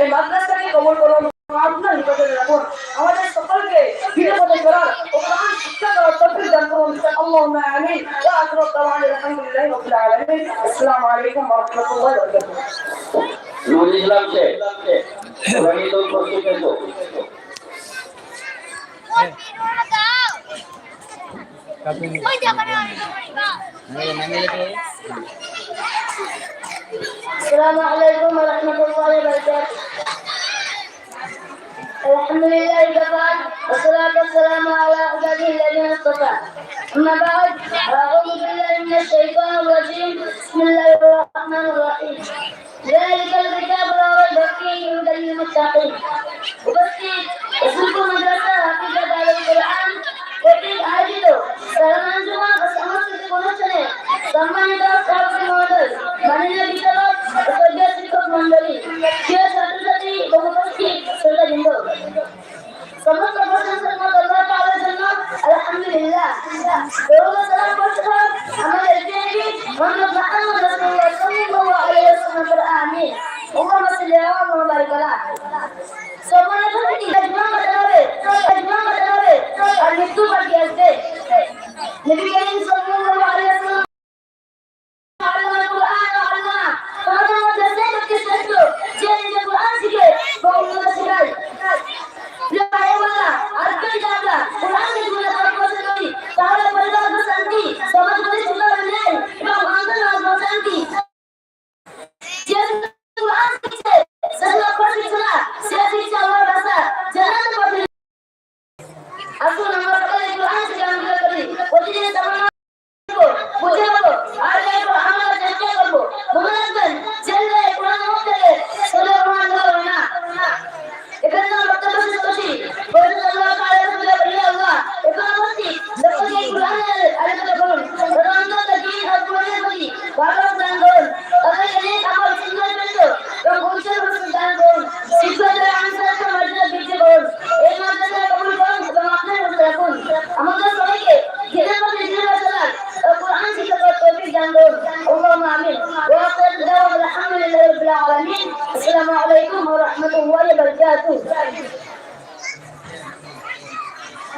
এই মাদ্রাসাকে কবল করুন আপনার নিকটে রাখুন আমাদের সকলকে ফিরে পথে চলার ও কোরআন শিক্ষা দেওয়ার তৌফিক দান করুন আল্লাহুম্মা আমিন ওয়া আখিরু দাওয়ানা আলহামদুলিল্লাহি রাব্বিল আলামিন আসসালামু আলাইকুম ওয়া রাহমাতুল্লাহি ওয়া বারাকাতুহু নুরুল ইসলাম শেখ রহিত প্রস্তুত হতো السلام عليكم ورحمة الله وبركاته الحمد لله كفى والصلاة والسلام على عباده الذين اصطفى أما بعد أعوذ بالله من الشيطان الرجيم بسم الله الرحمن الرحيم ذلك الكتاب لا ريب فيه هدى للمتقين উপস্থিত রসুলপুর মাদ্রাসা হাফিজাত আল কোরআন কর্তৃক আয়োজিত সালামান জুমা ও সাংস্কৃতিক অনুষ্ঠানে সম্মানিত اللهم صل على وبارك على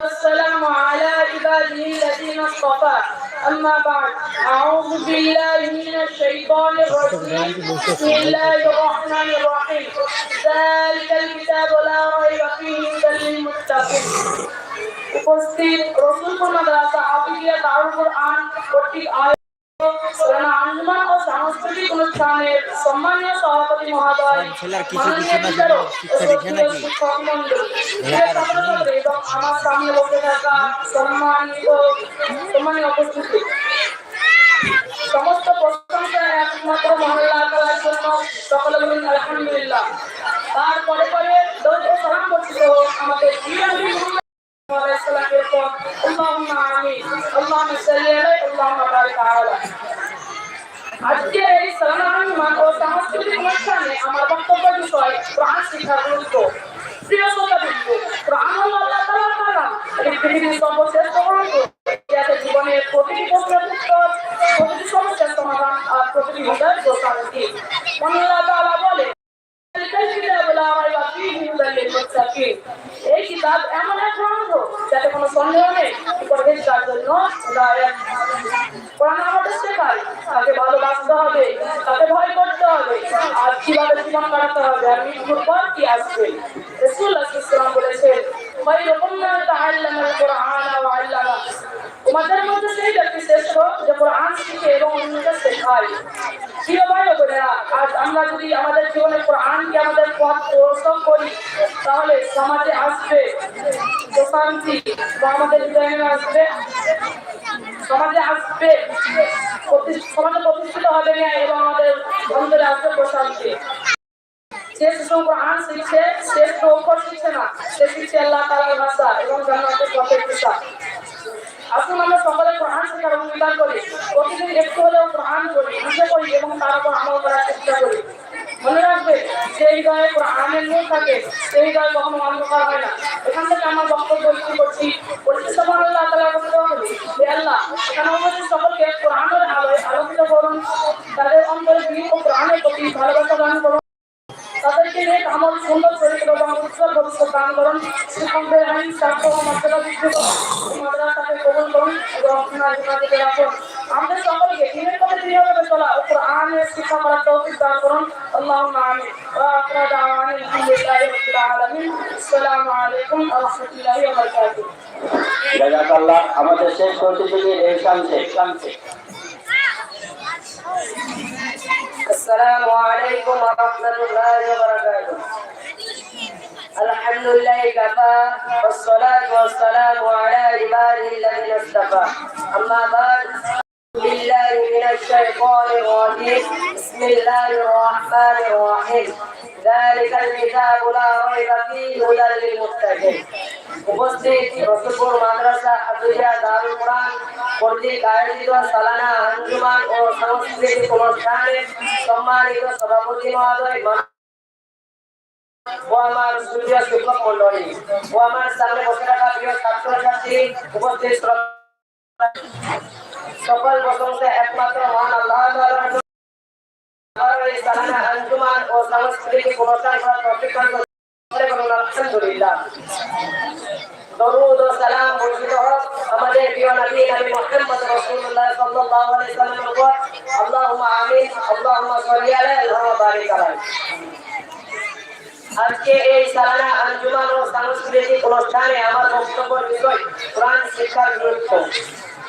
والسلام على عباده الذين اصطفى أما بعد أعوذ بالله من الشيطان الرجيم بسم الله الرحمن الرحيم ذلك الكتاب لا ريب فيه هدى للمتقين উপস্থিত রসুলপুর মাদ্রাসা আফিদিয়া দারুল কোরআন কর্তৃক আয়োজিত রানা আঞ্জুমান ও সাংস্কৃতিক অনুষ্ঠানের সম্মানীয় সভাপতি মহোদয় ছেলের কিছু কিছু না শিক্ষা দেখে নাকি? হ্যাঁ, আমার সম্মানিত সমস্ত প্রশংসা একমাত্র মহাল্লাহ করার জন্য সকলে বলুন আলহামদুলিল্লাহ। তারপরে পরে দৈত সালাম করছিল আমাদের আল্লাহ আমিন। আল্লাহ সাল্লি আলাইহি আজকে এই স্মরণানুমান ও সাংস্কৃতিক অনুষ্ঠানে আমার বক্তব্য বিষয় প্রাণ শিক্ষা গুরুত্ব। প্রিয় শ্রোতা বিন্দু প্রাণ হল আল্লাহ তালার কালাম। এটি পৃথিবীর সর্বশ্রেষ্ঠ গ্রন্থ, যাতে জীবনের প্রতিটি প্রশ্নের উত্তর, প্রতিটি সমস্যার সমাধান আর প্রতিটি হৃদয়ের প্রশান্তি আল্লাহ তালা বলে এই কিতাব এমন এক গ্রন্থ যাতে কোনো সন্দেহ নেই উপদেশ তার জন্য তাকে ভালোবাসতে হবে, তাকে ভয় করতে হবে। আর কীভাবে জীবন কাটাতে হবে? আর মৃত্যুর পর কি আসবে? রাসূলুল্লাহ সাল্লাল্লাহু বলেছেন তোমাদের মধ্যে সেই ব্যক্তি যে কোরআন শিখে এবং অন্যকে শেখায়। প্রিয় ভাই বোনেরা, আজ আমরা যদি আমাদের জীবনে কোরআনকে আমাদের পথ প্রদর্শন করি, তাহলে সমাজে আসবে প্রশান্তি বা আমাদের হৃদয়ে আসবে সমাজে আসবে সমাজে প্রতিষ্ঠিত হবে না এবং আমাদের বন্ধুরা আসবে প্রশান্তি। যে শিশু কোরআন শিখছে, সে অক্ষর শিখছে না। সে শিখছে আল্লাহ তাআলার ভাষা এবং জান্নাতের পথের আসুন আমরা সকলে কোরআন শেখার অঙ্গীকার করি। প্রতিদিন একটু হলেও কোরআন করি করি এবং তার উপর আমল করার চেষ্টা করি। মনে রাখবে সেই গায়ে কোরআনের নূর থাকে, সেই গায়ে কখনো অন্ধকার হয় না। এখান থেকে আমার বক্তব্য শুরু করছি। পরিচিত মনে আল্লাহ তালা বলতে হবে হে আল্লাহ, এখানে আমাদের সকলকে কোরআনের আলোয় আলোকিত করুন। তাদের অন্তরে দিন ও কোরআনের প্রতি ভালোবাসা দান করুন। তাদেরকে আমার সুন্দর চরিত্র এবং উজ্জ্বল ভবিষ্যৎ দান করুন। শিক্ষকদের আইন স্বার্থ ও মর্যাদা বৃদ্ধি করুন এবং আপনার হেফাজতে রাখুন। আমাদের সকলকে দিনের পথে দৃঢ়ভাবে চলা ও কোরআনের শিক্ষা করার তৌফিক দান করুন اللهم آمين وآخر دعوانا الحمد لله رب العالمين السلام عليكم ورحمة الله وبركاته জাজাকাল্লাহ আমাদের শেষ প্রতিযোগী রেশান শেখ শামসে السلام عليكم ورحمة الله وبركاته الحمد لله كفى والصلاة والسلام على عباده الذين اصطفى أما بعد بالله من الشيطان الرجيم بسم الله الرحمن الرحيم ذلك الكتاب لا ريب فيه هدى للمتقين উপস্থিত রসুলপুর মাদ্রাসা হাফিজা দারুল কোরআন কর্তৃক আয়োজিত সালানা আঞ্জুমান ও সাংস্কৃতিক অনুষ্ঠানে সম্মানিত সভাপতি মহোদয় ও আমার সুপ্রিয় শিক্ষক মন্ডলী ও আমার সামনে বসে থাকা প্রিয় ছাত্রছাত্রী উপস্থিত শ্রদ্ধা- সকল প্রশংসা একমাত্র মহান আল্লাহ সালানা আঞ্জুমান ও সাংস্কৃতিক অনুষ্ঠান আজকে এই সালানা আঞ্জুমান ও সাংস্কৃতিক অনুষ্ঠানে আমার বক্তব্যের বিষয় কোরআন শিক্ষার গুরুত্ব।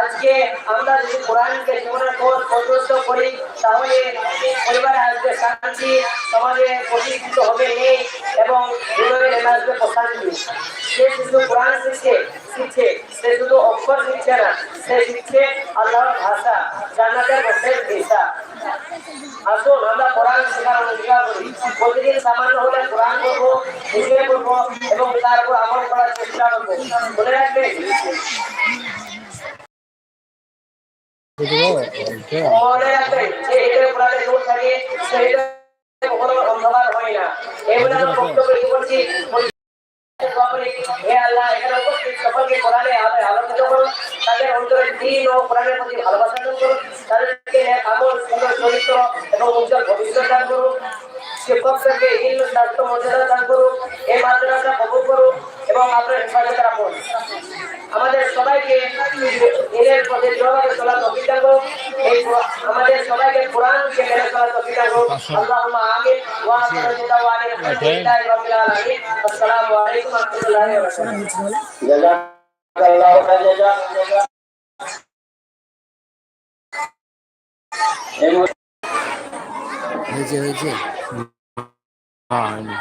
আজকে আমরা যদি কোরআনকে জীবনের পথ প্রদর্শিত করি, তাহলে পরিবারে আসবে শান্তি, সমাজে প্রতিষ্ঠিত হবে নেই এবং প্রশান্তি। সে শুধু কোরআন শিখছে শিখছে সে শুধু অক্ষর শিখছে না। সে শিখছে আল্লাহর ভাষা, জান্নাতের মধ্যে দিশা আসুন, আমরা কোরআন শেখার অঙ্গীকার করি। প্রতিদিন সামান্য হলে কোরআন করব বুঝে করব এবং তার আমল করার চেষ্টা করব। মনে কখনো অন্ধকার হয় না। এই বক্তব্য করছি হে আল্লাহ এখানে উপস্থিত সকলকে কোরআনে আলো- আলোকিত করুন তাদের অন্তরে দিন ও কোরআনের প্রতি ভালোবাসা দান করুন। তাদেরকে আমল সুন্দর চরিত্র এবং উজ্জ্বল ভবিষ্যৎ দান করুন। শিক্ষকদেরকে ইল স্বাস্থ্য মর্যাদা দান করুন এই মাদ্রাসা কবুল করুন এবং আপনার হেফাজতে রাখুন আমাদের সবাইকে দিনের পথে যেভাবে চলার তৌফিক দান এই কোরআন- আমাদের সবাইকে কোরআনকে মেনে তৌফিক আল্লাহুম্মা আমিন। ওয়া আখিরু দাওয়ানা আলহামদুলিল্লাহি রাব্বিল আলামিন। আসসালামু আলাইকুম ওয়া রাহমাতুল্লাহি ওয়া বারাকাতুহু। এই মুহূর্তে হয়েছে হয়েছে হ্যাঁ হয়নি।